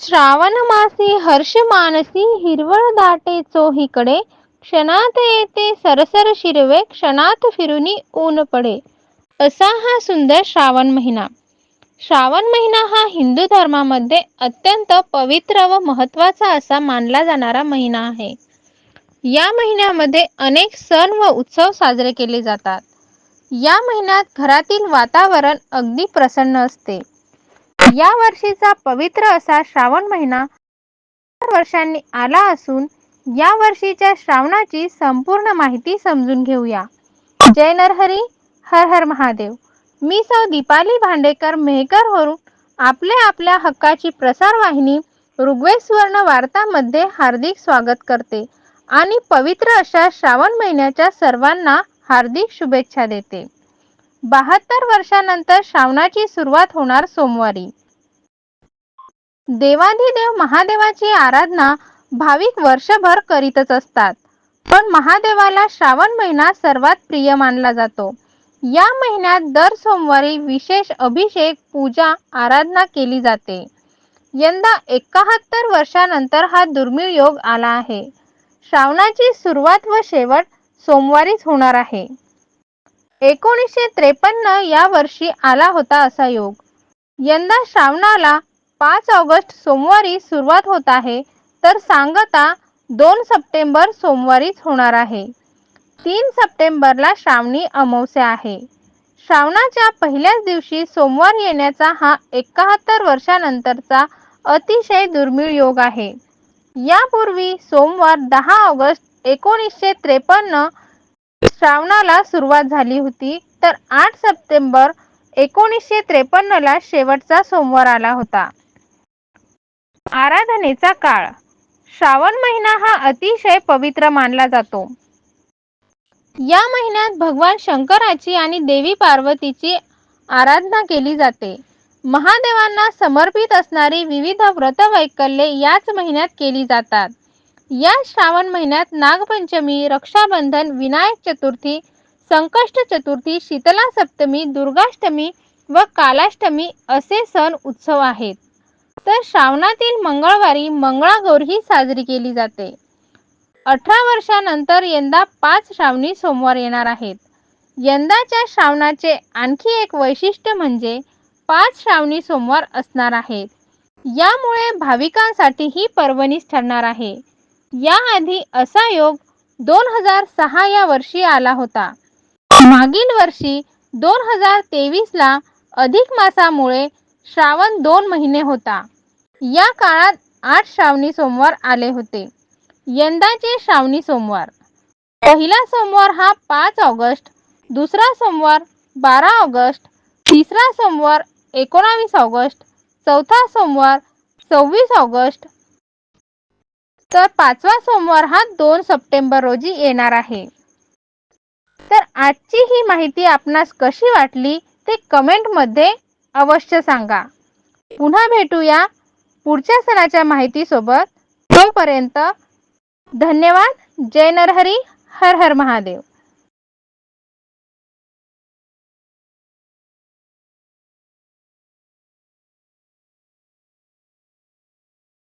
श्रावण मासी हर्ष मानसी हिरवळ दाटे चोहीकडे क्षणात येते सरसर शिरवे क्षणात फिरुनी ऊन पडे. असा हा सुंदर श्रावण महिना. श्रावण महिना हा हिंदू धर्मामध्ये अत्यंत पवित्र व महत्त्वाचा असा मानला जाणारा महिना आहे. या महिन्यामध्ये अनेक सण व उत्सव साजरे केले जातात. या महिन्यात घरातील वातावरण अगदी प्रसन्न असते. या वर्षीचा पवित्र असा श्रावण महिना वर्षांनी आला असून या वर्षीच्या श्रावणाची संपूर्ण माहिती समजून घेऊया. जय नरहरी हर हर महादेव. मी सौ दीपाली भांडेकर मेहकर वरून आपले आपल्या हक्काची प्रसार वाहिनी ऋग्वेद सुवर्ण वार्तामध्ये हार्दिक स्वागत करते आणि पवित्र अशा श्रावण महिन्याच्या सर्वांना हार्दिक शुभेच्छा देते. बहात्तर वर्षानंतर श्रावणाची सुरुवात होणार सोमवारी. देवाधिदेव महादेवाची आराधना भाविक वर्षभर करीतच असतात. पण महादेवाला श्रावण महिना सर्वात प्रिय मानला जातो. या महिन्यात दर सोमवारी विशेष अभिषेक पूजा आराधना केली जाते. यंदा एकाहत्तर वर्षानंतर हा दुर्मिळ योग आला आहे. श्रावणाची सुरुवात व शेवट सोमवारीच होणार आहे. एकोणीसशे त्रेपन्न या वर्षी आला होता असा योग. यंदा श्रावणाला पाच ऑगस्ट सोमवारी सुरुवात होत आहे तर सांगता दोन सप्टेंबर सोमवारीच होणार आहे. तीन सप्टेंबरला श्रावणी अमावस्या आहे. श्रावणाच्या पहिल्याच दिवशी सोमवार येण्याचा हा एकाहत्तर वर्षानंतरचा अतिशय दुर्मिळ योग आहे. यापूर्वी सोमवार दहा ऑगस्ट एकोणीसशे त्रेपन्न श्रावणाला सुरुवात झाली होती. तर आठ सप्टेंबर एकोणीसशे त्रेपन्नला शेवटचा सोमवार आला होता. आराधनेचा काळ. श्रावण महिना हा अतिशय पवित्र मानला जातो. या महिन्यात भगवान शंकराची आणि देवी पार्वतीची आराधना केली जाते. महादेवांना समर्पित असणारी विविध व्रतवैकल्ये याच महिन्यात केली जातात. या श्रावण महिन्यात नागपंचमी रक्षाबंधन विनायक चतुर्थी संकष्ट चतुर्थी शीतला सप्तमी दुर्गाष्टमी व कालाष्टमी असे सण उत्सव आहेत. तर श्रावणातील मंगळवारी मंगळागौर ही साजरी केली जाते. अठरा वर्षानंतर यंदा पाच श्रावणी सोमवार येणार आहेत. यंदाच्या श्रावणाचे आणखी एक वैशिष्ट्य म्हणजे पाच श्रावणी सोमवार असणार आहेत. यामुळे भाविकांसाठी ही पर्वणीच ठरणार आहे. याआधी असा योग दोन हजार सहा या वर्षी आला होता. मागील वर्षी दोन हजार तेवीसला अधिक मासामुळे श्रावण दोन महिने होता. या काळात आठ श्रावणी सोमवार आले होते. यंदाचे श्रावणी सोमवार. पहिला सोमवार हा पाच ऑगस्ट दुसरा सोमवार बारा ऑगस्ट तिसरा सोमवार एकोणावीस ऑगस्ट चौथा सोमवार सव्वीस ऑगस्ट तर पाचवा सोमवार हा दोन सप्टेंबर रोजी येणार आहे. तर आजची ही माहिती आपणास कशी वाटली ते कमेंटमध्ये अवश्य सांगा. पुन्हा भेटूया पुढच्या सणाच्या माहितीसोबत. तोपर्यंत धन्यवाद. जय नरहरी. हर हर महादेव.